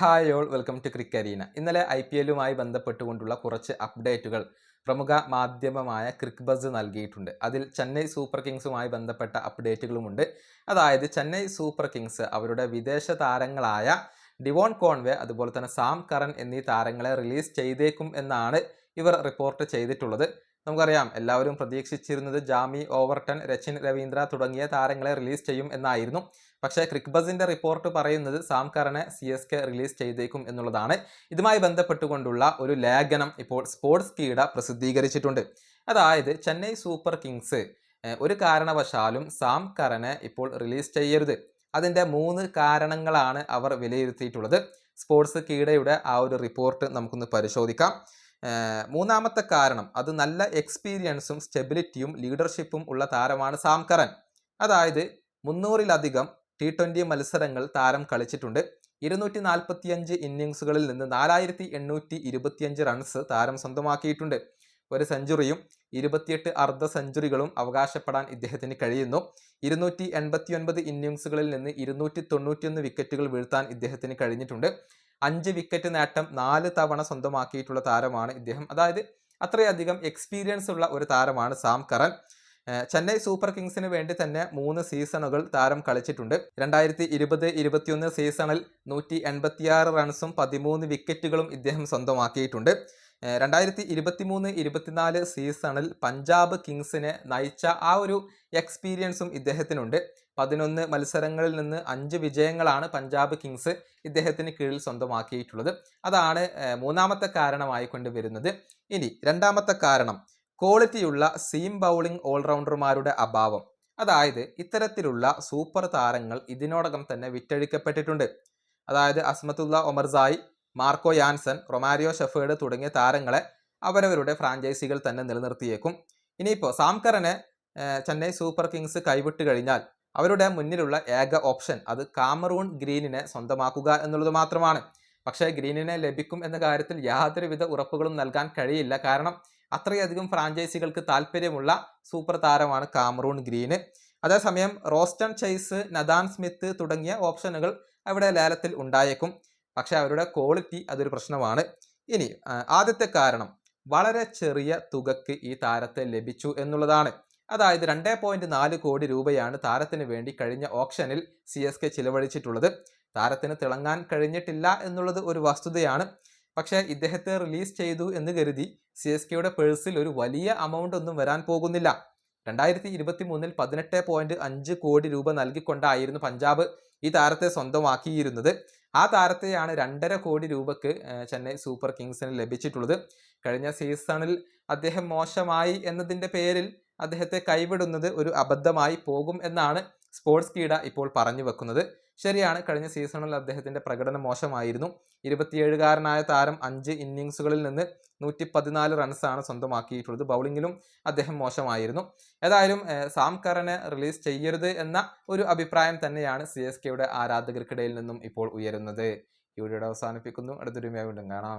Hi all welcome to Crickarena ഇന്നലെ I P എല്ലുമായി ബന്ധപ്പെട്ടുകൊണ്ടുള്ള കുറച്ച് അപ്ഡേറ്റുകൾ പ്രമുഖ മാധ്യമമായ ക്രിക്ക് ബസ് നൽകിയിട്ടുണ്ട്. അതിൽ ചെന്നൈ സൂപ്പർ കിങ്സുമായി ബന്ധപ്പെട്ട അപ്ഡേറ്റുകളുമുണ്ട്. അതായത് ചെന്നൈ സൂപ്പർ കിങ്സ് അവരുടെ വിദേശ താരങ്ങളായ ഡിവോൺ കോൺവേ അതുപോലെ തന്നെ സാം കറൻ എന്നീ താരങ്ങളെ റിലീസ് ചെയ്തേക്കും എന്നാണ് ഇവർ റിപ്പോർട്ട് ചെയ്തിട്ടുള്ളത്. നമുക്കറിയാം എല്ലാവരും പ്രതീക്ഷിച്ചിരുന്നത് ജാമി ഓവർട്ടൺ രച്ചിൻ രവീന്ദ്ര തുടങ്ങിയ താരങ്ങളെ റിലീസ് ചെയ്യും എന്നായിരുന്നു. പക്ഷേ ക്രിക്ബസിന്റെ റിപ്പോർട്ട് പറയുന്നത് സാം കറനെ സി എസ് കെ റിലീസ് ചെയ്തേക്കും എന്നുള്ളതാണ്. ഇതുമായി ബന്ധപ്പെട്ടുകൊണ്ടുള്ള ഒരു ലേഖനം ഇപ്പോൾ സ്പോർട്സ് കീട പ്രസിദ്ധീകരിച്ചിട്ടുണ്ട്. അതായത് ചെന്നൈ സൂപ്പർ കിങ്സ് ഒരു കാരണവശാലും സാം കറനെ ഇപ്പോൾ റിലീസ് ചെയ്യരുത്. അതിന്റെ മൂന്ന് കാരണങ്ങളാണ് അവർ വിലയിരുത്തിയിട്ടുള്ളത്. സ്പോർട്സ് കീടയുടെ ആ ഒരു റിപ്പോർട്ട് നമുക്കൊന്ന് പരിശോധിക്കാം. മൂന്നാമത്തെ കാരണം അത് നല്ല എക്സ്പീരിയൻസും സ്റ്റെബിലിറ്റിയും ലീഡർഷിപ്പും ഉള്ള താരമാണ് സാം കറൻ അതായത് മുന്നൂറിലധികം ടി ട്വന്റി മത്സരങ്ങൾ താരം കളിച്ചിട്ടുണ്ട്. ഇരുന്നൂറ്റി നാൽപ്പത്തിയഞ്ച് ഇന്നിങ്സുകളിൽ നിന്ന് നാലായിരത്തി എണ്ണൂറ്റി ഇരുപത്തിയഞ്ച് റൺസ് താരം സ്വന്തമാക്കിയിട്ടുണ്ട്. ഒരു സെഞ്ചുറിയും ഇരുപത്തിയെട്ട് അർദ്ധ സെഞ്ചുറികളും അവകാശപ്പെടാൻ ഇദ്ദേഹത്തിന് കഴിയുന്നു. ഇരുന്നൂറ്റി എൺപത്തി ഒൻപത് ഇന്നിങ്സുകളിൽ നിന്ന് ഇരുന്നൂറ്റി തൊണ്ണൂറ്റിയൊന്ന് വിക്കറ്റുകൾ വീഴ്ത്താൻ ഇദ്ദേഹത്തിന് കഴിഞ്ഞിട്ടുണ്ട്. അഞ്ച് വിക്കറ്റ് നേട്ടം നാല് തവണ സ്വന്തമാക്കിയിട്ടുള്ള താരമാണ് ഇദ്ദേഹം. അതായത് അത്രയധികം എക്സ്പീരിയൻസ് ഉള്ള ഒരു താരമാണ് സാം കറൻ ചെന്നൈ സൂപ്പർ കിങ്സിന് വേണ്ടി തന്നെ മൂന്ന് സീസണുകൾ താരം കളിച്ചിട്ടുണ്ട്. രണ്ടായിരത്തി ഇരുപത് ഇരുപത്തിയൊന്ന് സീസണിൽ നൂറ്റി എൺപത്തിയാറ് റൺസും പതിമൂന്ന് വിക്കറ്റുകളും ഇദ്ദേഹം സ്വന്തമാക്കിയിട്ടുണ്ട്. രണ്ടായിരത്തി ഇരുപത്തി മൂന്ന് ഇരുപത്തിനാല് സീസണിൽ പഞ്ചാബ് കിങ്സിനെ നയിച്ച ആ ഒരു എക്സ്പീരിയൻസും ഇദ്ദേഹത്തിനുണ്ട്. പതിനൊന്ന് മത്സരങ്ങളിൽ നിന്ന് അഞ്ച് വിജയങ്ങളാണ് പഞ്ചാബ് കിങ്സ് ഇദ്ദേഹത്തിന് കീഴിൽ സ്വന്തമാക്കിയിട്ടുള്ളത്. അതാണ് മൂന്നാമത്തെ കാരണമായി കൊണ്ടുവരുന്നത് ഇനി രണ്ടാമത്തെ കാരണം ക്വാളിറ്റിയുള്ള സീം ബൗളിംഗ് ഓൾറൗണ്ടർമാരുടെ അഭാവം. അതായത് ഇത്തരത്തിലുള്ള സൂപ്പർ താരങ്ങൾ ഇതിനോടകം തന്നെ വിറ്റഴിക്കപ്പെട്ടിട്ടുണ്ട്. അതായത് Azmatullah Omarzai Marco Jansen Romario Shepherd തുടങ്ങിയ താരങ്ങളെ അവരവരുടെ ഫ്രാഞ്ചൈസികൾ തന്നെ നിലനിർത്തിയേക്കും. ഇനിയിപ്പോൾ സാംകറിനെ ചെന്നൈ സൂപ്പർ കിങ്സ് കൈവിട്ട് കഴിഞ്ഞാൽ അവരുടെ മുന്നിലുള്ള ഏക ഓപ്ഷൻ അത് കാമറൂൺ ഗ്രീനിനെ സ്വന്തമാക്കുക എന്നുള്ളത് മാത്രമാണ്. പക്ഷേ ഗ്രീനിനെ ലഭിക്കും എന്ന കാര്യത്തിൽ യാതൊരുവിധ ഉറപ്പുകളും നൽകാൻ കഴിയില്ല. കാരണം അത്രയധികം ഫ്രാഞ്ചൈസികൾക്ക് താല്പര്യമുള്ള സൂപ്പർ താരമാണ് കാമറൂൺ ഗ്രീന്. അതേസമയം റോസ്റ്റൺ ചെയ്സ് നദാൻ സ്മിത്ത് തുടങ്ങിയ ഓപ്ഷനുകൾ അവിടെ ലേലത്തിൽ ഉണ്ടായേക്കും. പക്ഷെ അവരുടെ ക്വാളിറ്റി അതൊരു പ്രശ്നമാണ്. ഇനി ആദ്യത്തെ കാരണം വളരെ ചെറിയ തുകക്ക് ഈ താരത്തെ ലഭിച്ചു എന്നുള്ളതാണ്. അതായത് രണ്ടേ പോയിന്റ് നാല് കോടി രൂപയാണ് താരത്തിന് വേണ്ടി കഴിഞ്ഞ ഓപ്ഷനിൽ സി എസ് കെ ചിലവഴിച്ചിട്ടുള്ളത്. താരത്തിന് തിളങ്ങാൻ കഴിഞ്ഞിട്ടില്ല എന്നുള്ളത് ഒരു വസ്തുതയാണ്. പക്ഷേ ഇദ്ദേഹത്തെ റിലീസ് ചെയ്തു എന്ന് കരുതി സി എസ് കെയുടെ പേഴ്സിൽ ഒരു വലിയ എമൗണ്ട് ഒന്നും വരാൻ പോകുന്നില്ല. രണ്ടായിരത്തി ഇരുപത്തി മൂന്നിൽ പതിനെട്ട് പോയിന്റ് അഞ്ച് കോടി രൂപ നൽകിക്കൊണ്ടായിരുന്നു പഞ്ചാബ് ഈ താരത്തെ സ്വന്തമാക്കിയിരുന്നത്. ആ താരത്തെയാണ് രണ്ടര കോടി രൂപക്ക് ചെന്നൈ സൂപ്പർ കിങ്സിന് ലഭിച്ചിട്ടുള്ളത്. കഴിഞ്ഞ സീസണിൽ അദ്ദേഹം മോശമായി എന്നതിന്റെ പേരിൽ അദ്ദേഹത്തെ കൈവിടുന്നത് ഒരു അബദ്ധമായി പോകും എന്നാണ് സ്പോർട്സ് കീട ഇപ്പോൾ പറഞ്ഞു വെക്കുന്നത്. ശരിയാണ്. കഴിഞ്ഞ സീസണിൽ അദ്ദേഹത്തിന്റെ പ്രകടനം മോശമായിരുന്നു. ഇരുപത്തിയേഴുകാരനായ താരം അഞ്ച് ഇന്നിങ്സുകളിൽ നിന്ന് നൂറ്റി പതിനാല് റൺസാണ് സ്വന്തമാക്കിയിട്ടുള്ളത്. ബൗളിങ്ങിലും അദ്ദേഹം മോശമായിരുന്നു. ഏതായാലും സാം കറനെ റിലീസ് ചെയ്യരുത് എന്ന ഒരു അഭിപ്രായം തന്നെയാണ് സി എസ് കെയുടെ ആരാധകർക്കിടയിൽ നിന്നും ഇപ്പോൾ ഉയരുന്നത്. ഈ വീഡിയോയുടെ അവസാനിപ്പിക്കുന്നു. അടുത്തൊരു വീണ്ടും കാണാം.